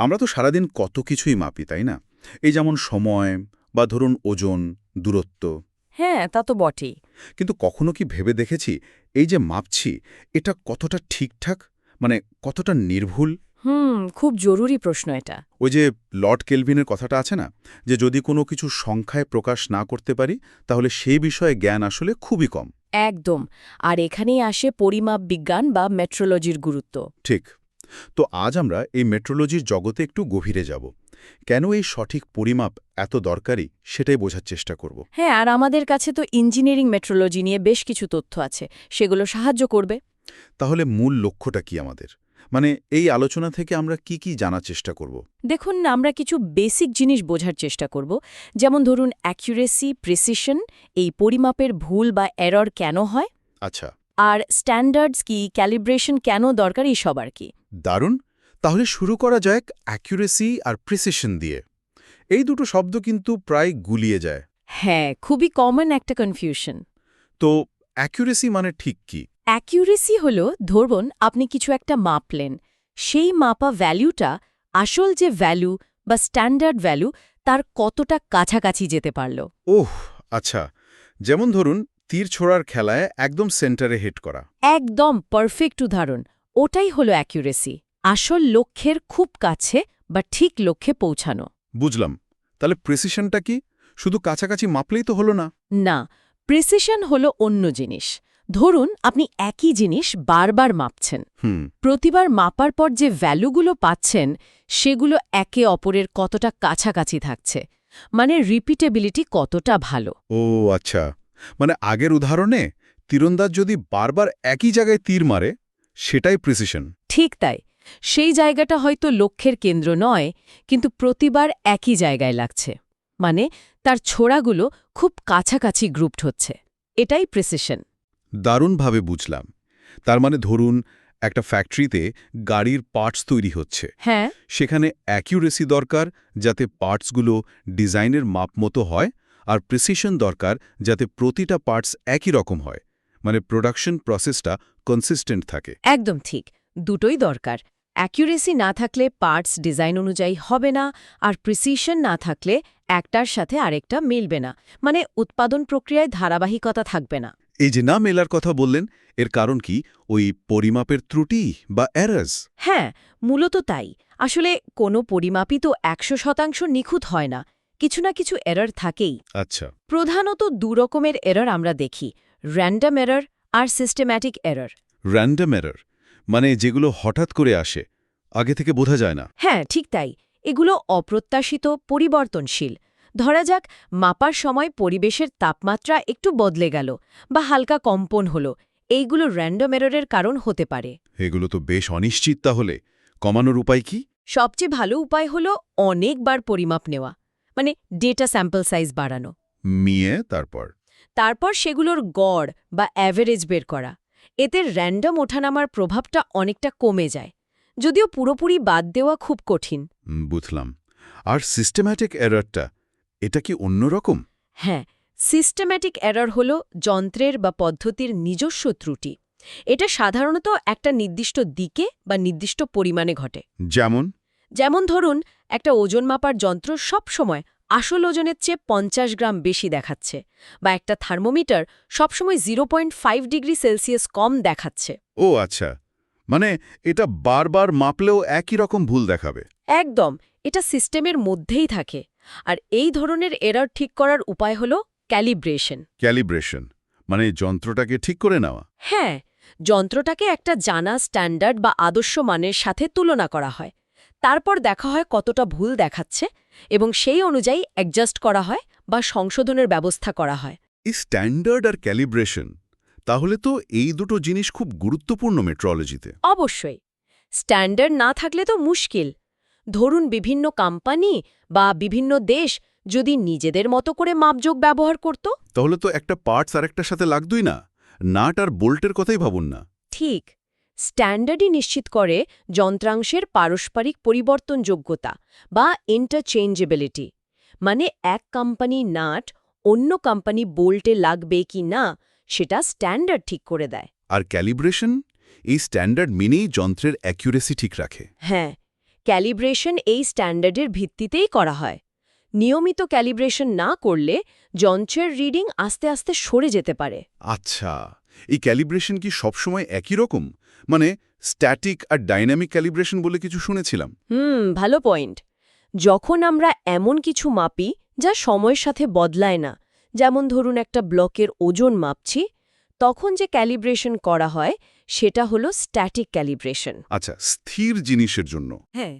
আমরা তো সারাদিন কত কিছুই মাপি তাই না? এই যেমন সময় বা ধরুন ওজন দূরত্ব। হ্যাঁ তা তো বটেই। কিন্তু কখনো কি ভেবে দেখেছি এই যে মাপছি এটা কতটা ঠিকঠাক? মানে কতটা নির্ভুল? হুম খুব জরুরি প্রশ্ন এটা। ওই যে লর্ড কেলভিনের কথাটা আছে না যে যদি কোনো কিছু সংখ্যায় প্রকাশ না করতে পারি তাহলে সেই বিষয়ে জ্ঞান আসলে খুবই কম। একদম। আর এখানেই আসে পরিমাপ বিজ্ঞান বা মেট্রোলজির গুরুত্ব। ঠিক। তো আজ আমরা এই মেট্রোলজির জগতে একটু গভীরে যাব। কেন এই সঠিক পরিমাপ এত দরকারি সেটাই বোঝার চেষ্টা করব। হ্যাঁ আর আমাদের কাছে তো ইঞ্জিনিয়ারিং মেট্রোলজি নিয়ে বেশ কিছু তথ্য আছে সেগুলো সাহায্য করবে। তাহলে মূল লক্ষ্যটা কি আমাদের? মানে এই আলোচনা থেকে আমরা কি কি জানার চেষ্টা করব? দেখুন আমরা কিছু বেসিক জিনিস বোঝার চেষ্টা করব। যেমন ধরুন অ্যাকিউরেসি প্রিসিশন এই পরিমাপের ভুল বা এরর কেন হয়? আচ্ছা। আর স্ট্যান্ডার্ডস কি ক্যালিব্রেশন কেন দরকার এই সব আর কি? দারুণ। তাহলে শুরু করা যাক অ্যাকুরেসি আর প্রিসিশন দিয়ে। এই দুটো শব্দ কিন্তু প্রায় গুলিয়ে যায়। হ্যাঁ খুবই কমন একটা কনফিউশন তো অ্যাকুরেসি মানে ঠিক কি? অ্যাকিউরেসি হল ধরুন আপনি কিছু একটা মাপলেন। সেই মাপা ভ্যালুটা আসল যে ভ্যালু বা স্ট্যান্ডার্ড ভ্যালু তার কতটা কাছাকাছি যেতে পারল। ওহ আচ্ছা। যেমন ধরুন তীর ছোড়ার খেলায় একদম সেন্টারে হিট করা। একদম পারফেক্ট উদাহরণ। ওটাই হলো অ্যাকিউরেসি। আসল লক্ষ্যের খুব কাছে বা ঠিক লক্ষ্যে পৌঁছানো। বুঝলাম। তাহলে প্রেসিশনটা কি? শুধু কাছাকাছি মাপলেই তো হলো না। না প্রিসিশন হলো অন্য জিনিস। ধরুন আপনি একই জিনিস বারবার মাপছেন। প্রতিবার মাপার পর যে ভ্যালুগুলো পাচ্ছেন সেগুলো একে অপরের কতটা কাছাকাছি থাকছে। মানে রিপিটেবিলিটি কতটা ভালো। ও আচ্ছা। মানে আগের উদাহরণে তীরন্দাজ যদি বারবার একই জায়গায় তীর মারে সেটাই প্রিসিশন ঠিক তাই। সেই জায়গাটা হয়তো লক্ষ্যের কেন্দ্র নয় কিন্তু প্রতিবার একই জায়গায় লাগছে। মানে তার ছোড়াগুলো খুব কাছাকাছি গ্রুপড হচ্ছে। এটাই প্রিসিশন দারুণভাবে বুঝলাম। তার মানে ধরুন একটা ফ্যাক্টরিতে গাড়ির পার্টস তৈরি হচ্ছে। হ্যাঁ। সেখানে অ্যাকিউরেসি দরকার যাতে পার্টসগুলো ডিজাইনের মাপ মতো হয় আর প্রিসিশন দরকার যাতে প্রতিটা পার্টস একই রকম হয়। মানে প্রোডাকশন প্রসেসটা কনসিস্টেন্ট থাকে। একদম ঠিক। দুটোই দরকার। অ্যাকিউরেসি না থাকলে পার্টস ডিজাইন অনুযায়ী হবে না আর প্রিসিশন না থাকলে একটার সাথে আরেকটা মিলবে না। মানে উৎপাদন প্রক্রিয়ায় ধারাবাহিকতা থাকবে না। এই যে না মেলার কথা বললেন এর কারণ কি? ওই পরিমাপের ত্রুটি বা অ্যারাস হ্যাঁ মূলত তাই। আসলে কোনো পরিমাপই তো একশো শতাংশ নিখুঁত হয় না। কিছু না কিছু এরর থাকেই। আচ্ছা। প্রধানত দুরকমের এরর আমরা দেখি র্যান্ডম এরর আর সিস্টেম্যাটিক এরর র্যান্ডম এরর মানে যেগুলো হঠাৎ করে আসে আগে থেকে বোঝা যায় না। হ্যাঁ ঠিক তাই। এগুলো অপ্রত্যাশিত পরিবর্তনশীল। ধরা যাক মাপার সময় পরিবেশের তাপমাত্রা একটু বদলে গেল বা হালকা কম্পন হল। এইগুলো র্যান্ডম এররের কারণ হতে পারে। এগুলো তো বেশ অনিশ্চিত তাহলে। কমানোর উপায় কি? সবচেয়ে ভালো উপায় হল অনেকবার পরিমাপ নেওয়া। মানে ডেটা স্যাম্পল সাইজ বাড়ানো। মিয়ে তারপর? তারপর সেগুলোর গড় বা অ্যাভারেজ বের করা। এতে র্যান্ডম ওঠানামার প্রভাবটা অনেকটা কমে যায়। যদিও পুরোপুরি বাদ দেওয়া খুব কঠিন। বুঝলাম। আর সিস্টেম্যাটিক এররটা এটা কি অন্যরকম? হ্যাঁ সিস্টেম্যাটিক এরর হল যন্ত্রের বা পদ্ধতির নিজস্ব ত্রুটি। এটা সাধারণত একটা নির্দিষ্ট দিকে বা নির্দিষ্ট পরিমাণে ঘটে। যেমন? যেমন ধরুন একটা ওজন মাপার যন্ত্র সব সময় আসল ওজনের চেয়ে পঞ্চাশ গ্রাম বেশি দেখাচ্ছে বা একটা থার্মোমিটার সবসময় zero point five degree Celsius কম দেখাচ্ছে। ও আচ্ছা মানে এটা বারবার মাপলেও একই রকম ভুল দেখাবে। একদম এটা সিস্টেমের মধ্যেই থাকে। আর এই ধরনের এরর ঠিক করার উপায় হল ক্যালিব্রেশন। ক্যালিব্রেশন মানে যন্ত্রটাকে ঠিক করে নেওয়া। হ্যাঁ যন্ত্রটাকে একটা জানা স্ট্যান্ডার্ড বা আদর্শ মানের সাথে তুলনা করা হয়। তারপর দেখা হয় কতটা ভুল দেখাচ্ছে এবং সেই অনুযায়ী অ্যাডজাস্ট করা হয় বা সংশোধনের ব্যবস্থা করা হয়। এই স্ট্যান্ডার্ড আর ক্যালিব্রেশন তাহলে তো এই দুটো জিনিস খুব গুরুত্বপূর্ণ মেট্রোলজিতে অবশ্যই। স্ট্যান্ডার্ড না থাকলে তো মুশকিল। ধরুন বিভিন্ন কোম্পানি বা বিভিন্ন দেশ যদি নিজেদের মতো করে মাপযোগ ব্যবহার করত। তাহলে তো একটা পার্টস আর একটার সাথে লাগতই না। নাট আর বোল্টের কথাই ভাবুন না। ঠিক। স্ট্যান্ডার্ডই নিশ্চিত করে যন্ত্রাংশের পারস্পরিক পরিবর্তনযোগ্যতা বা ইন্টারচেঞ্জেবিলিটি। মানে এক কোম্পানি নাট অন্য কোম্পানি বোল্টে লাগবে কি না সেটা স্ট্যান্ডার্ড ঠিক করে দেয়। আর ক্যালিব্রেশন? এই স্ট্যান্ডার্ড মেনেই যন্ত্রের অ্যাকিউরেসি ঠিক রাখে। হ্যাঁ ক্যালিব্রেশন এই স্ট্যান্ডার্ডের ভিত্তিতেই করা হয়। নিয়মিত ক্যালিব্রেশন না করলে যন্ত্রের রিডিং আস্তে আস্তে সরে যেতে পারে। আচ্ছা এই ক্যালিব্রেশন কি সবসময় একই রকম? মানে স্ট্যাটিক আর ডাইনামিক ক্যালিব্রেশন বলে কিছু শুনেছিলাম। হুম ভালো পয়েন্ট যখন আমরা এমন কিছু মাপি যা সময়ের সাথে বদলায় না যেমন ধরুন একটা ব্লকের ওজন মাপছি তখন যে ক্যালিব্রেশন করা হয় সেটা হলো স্ট্যাটিক ক্যালিব্রেশন আচ্ছা স্থির জিনিসের জন্য। হ্যাঁ।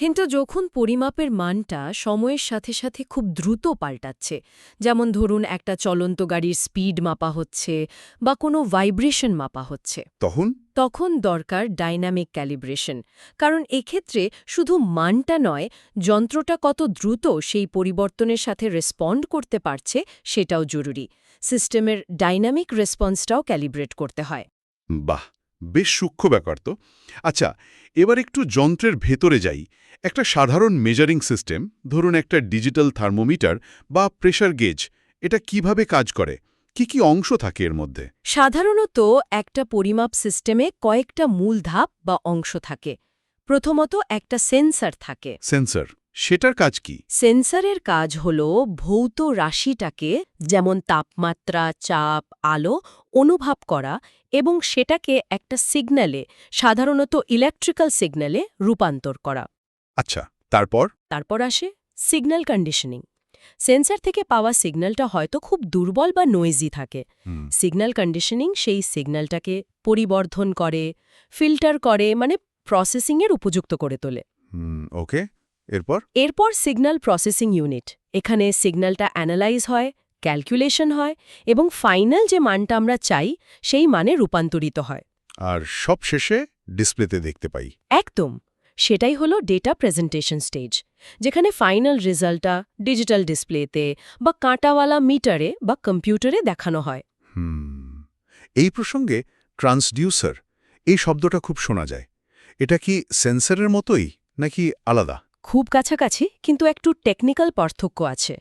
কিন্তু যখন পরিমাপের মানটা সময়ের সাথে সাথে খুব দ্রুত পাল্টাচ্ছে যেমন ধরুন একটা চলন্ত গাড়ির স্পিড মাপা হচ্ছে বা কোনো ভাইব্রেশন মাপা হচ্ছে তখন? তখন দরকার ডাইনামিক ক্যালিব্রেশন। কারণ এক্ষেত্রে শুধু মানটা নয় যন্ত্রটা কত দ্রুত সেই পরিবর্তনের সাথে রেসপন্ড করতে পারছে সেটাও জরুরি। সিস্টেমের ডাইনামিক রেসপন্সটাও ক্যালিব্রেট করতে হয়। বাহ! বেশ সূক্ষ্ম ব্যাপার তো। আচ্ছা এবার একটু যন্ত্রের ভেতরে যাই। একটা সাধারণ মেজারিং সিস্টেম ধরুন একটা ডিজিটাল থার্মোমিটার বা প্রেশার গেজ এটা কীভাবে কাজ করে? কি কি অংশ থাকে এর মধ্যে? সাধারণত একটা পরিমাপ সিস্টেমে কয়েকটা মূল ধাপ বা অংশ থাকে। প্রথমত একটা সেন্সার থাকে। সেন্সার সেটার কাজ কি? সেন্সারের কাজ হল ভৌত রাশিটাকে যেমন তাপমাত্রা চাপ আলো অনুভব করা এবং সেটাকে একটা সিগন্যালে সাধারণত ইলেকট্রিক্যাল সিগন্যালে রূপান্তর করা। আচ্ছা তারপর? তারপর আসে সিগন্যাল কন্ডিশনিং। সেন্সর থেকে পাওয়া সিগন্যালটা হয়তো খুব দুর্বল বা নয়েজি থাকে। সিগন্যাল কন্ডিশনিং সেই সিগন্যালটাকে পরিবর্ধন করে ফিল্টার করে মানে প্রসেসিংয়ের উপযুক্ত করে তোলে। ওকে। এরপর? এরপর সিগন্যাল প্রসেসিং ইউনিট এখানে সিগন্যালটা অ্যানালাইজ হয় ক্যালকুলেশন হয় এবং ফাইনাল যে মানটা আমরা চাই সেই মানে রূপান্তরিত হয়। আর সব শেষে ডিসপ্লেতে দেখতে পাই। একদম। সেটাই হলো ডেটা প্রেজেন্টেশন স্টেজ যেখানে ফাইনাল রেজাল্টটা ডিজিটাল ডিসপ্লেতে বা কাঁটাওয়ালা মিটারে বা কম্পিউটারে দেখানো হয়। হুম। এই প্রসঙ্গে ট্রান্সডিউসার এই শব্দটা খুব শোনা যায়। এটা কি সেন্সরের মতোই নাকি আলাদা? খুব কাছাকাছি কিন্তু একটু টেকনিক্যাল পার্থক্য আছে।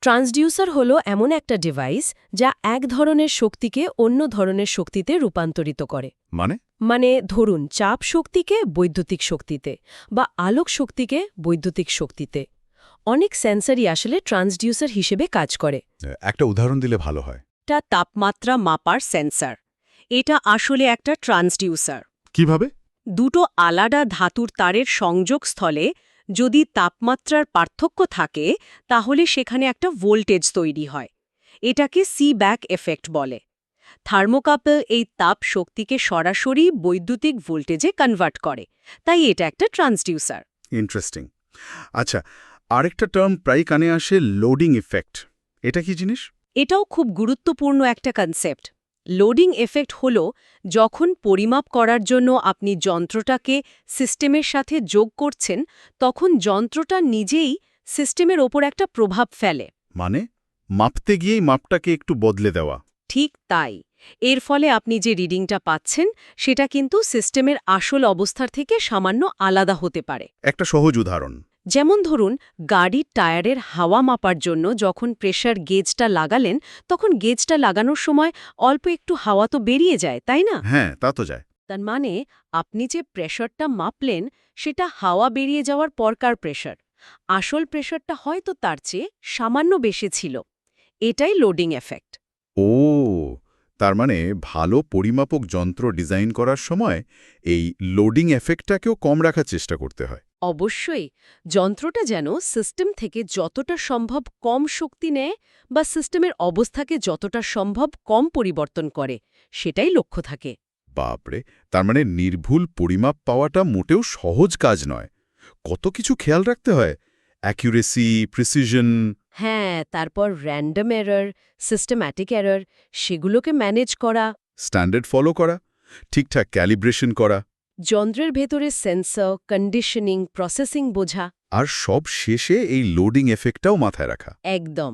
ট্রান্সডিউসার হল এমন একটা ডিভাইস যা এক ধরনের শক্তিকে অন্য ধরনের শক্তিতে রূপান্তরিত করে। মানে? মানে ধরুন চাপ শক্তিকে বৈদ্যুতিক শক্তিতে বা আলোক শক্তিকে বৈদ্যুতিক শক্তিতে। অনেক সেন্সারই আসলে ট্রান্সডিউসার হিসেবে কাজ করে। একটা উদাহরণ দিলে ভালো হয়। এটা তাপমাত্রা মাপার সেন্সার। এটা আসলে একটা ট্রান্সডিউসার। কীভাবে? দুটো আলাদা ধাতুর তারের সংযোগস্থলে যদি তাপমাত্রার পার্থক্য থাকে তাহলে সেখানে একটা ভোল্টেজ তৈরি হয়। এটাকে সি ব্যাক এফেক্ট বলে। থার্মোকাপল এই তাপ শক্তিকে সরাসরি বৈদ্যুতিক ভোল্টেজে কনভার্ট করে। তাই এটা একটা ট্রান্সডিউসার ইন্টারেস্টিং আচ্ছা আরেকটা টার্ম প্রায় কানে আসে লোডিং ইফেক্ট এটা কি জিনিস? এটাও খুব গুরুত্বপূর্ণ একটা কনসেপ্ট লোডিং এফেক্ট হল যখন পরিমাপ করার জন্য আপনি যন্ত্রটাকে সিস্টেমের সাথে যোগ করছেন তখন যন্ত্রটা নিজেই সিস্টেমের ওপর একটা প্রভাব ফেলে। মানে মাপতে গিয়েই মাপটাকে একটু বদলে দেওয়া। ঠিক তাই। এর ফলে আপনি যে রিডিংটা পাচ্ছেন সেটা কিন্তু সিস্টেমের আসল অবস্থার থেকে সামান্য আলাদা হতে পারে। একটা সহজ উদাহরণ। যেমন ধরুন গাড়ির টায়ারের হাওয়া মাপার জন্য যখন প্রেশার গেজটা লাগালেন তখন গেজটা লাগানোর সময় অল্প একটু হাওয়া তো বেরিয়ে যায় তাই না? হ্যাঁ তা তো যায়। তার মানে আপনি যে প্রেশারটা মাপলেন সেটা হাওয়া বেরিয়ে যাওয়ার পরকার প্রেশার আসল প্রেশারটা হয়তো তার চেয়ে সামান্য বেশি ছিল। এটাই লোডিং এফেক্ট। ও তার মানে ভালো পরিমাপক যন্ত্র ডিজাইন করার সময় এই লোডিং এফেক্টটাকেও কম রাখার চেষ্টা করতে হয়। অবশ্যই যন্ত্রটা যেন সিস্টেম থেকে যতটা সম্ভব কম শক্তি নেয় বা সিস্টেমের অবস্থাকে যতটা সম্ভব কম পরিবর্তন করে সেটাই লক্ষ্য থাকে। বাপরে তার মানে নির্ভুল পরিমাপ পাওয়াটা মোটেও সহজ কাজ নয়। কত কিছু খেয়াল রাখতে হয় অ্যাকিউরেসি প্রিসিশন হ্যাঁ তারপর র্যান্ডম এরর সিস্টেম্যাটিক এরর সেগুলোকে ম্যানেজ করা। স্ট্যান্ডার্ড ফলো করা ঠিকঠাক ক্যালিব্রেশন করা। যন্ত্রের ভেতরে সেন্সর কন্ডিশনিং প্রসেসিং বোঝা। আর সব শেষে এই লোডিং এফেক্টটাও মাথায় রাখা। একদম।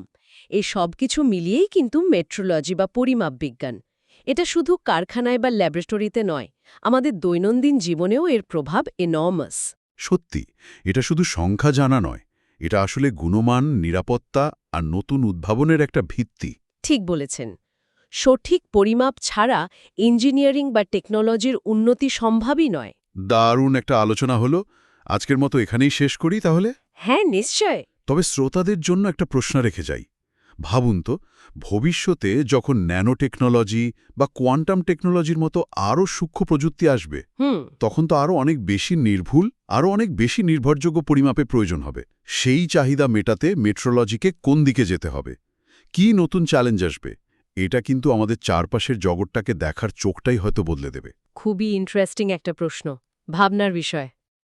এই সব কিছু মিলিয়েই কিন্তু মেট্রোলজি বা পরিমাপ বিজ্ঞান। এটা শুধু কারখানায় বা ল্যাবরেটরিতে নয় আমাদের দৈনন্দিন জীবনেও এর প্রভাব এনর্মাস সত্যি এটা শুধু সংখ্যা জানা নয় এটা আসলে গুণমান নিরাপত্তা আর নতুন উদ্ভাবনের একটা ভিত্তি। ঠিক বলেছেন। সঠিক পরিমাপ ছাড়া ইঞ্জিনিয়ারিং বা টেকনোলজির উন্নতি সম্ভবই নয়। দারুণ একটা আলোচনা হলো। আজকের মতো এখানেই শেষ করি তাহলে? হ্যাঁ নিশ্চয়। তবে শ্রোতাদের জন্য একটা প্রশ্ন রেখে যাই। ভাবুন তো ভবিষ্যতে যখন ন্যানো টেকনোলজি বা কোয়ান্টাম টেকনোলজির মতো আরও সূক্ষ্ম প্রযুক্তি আসবে হুম। তখন তো আরও অনেক বেশি নির্ভুল আরও অনেক বেশি নির্ভরযোগ্য পরিমাপে প্রয়োজন হবে। সেই চাহিদা মেটাতে মেট্রোলজিকে কোন দিকে যেতে হবে? কি নতুন চ্যালেঞ্জ আসবে? এটা কিন্তু আমাদের চারপাশের জগৎটাকে দেখার চোখটাই হয়তো বদলে দেবে। খুবই ইন্টারেস্টিং একটা প্রশ্ন, ভাবনার বিষয়।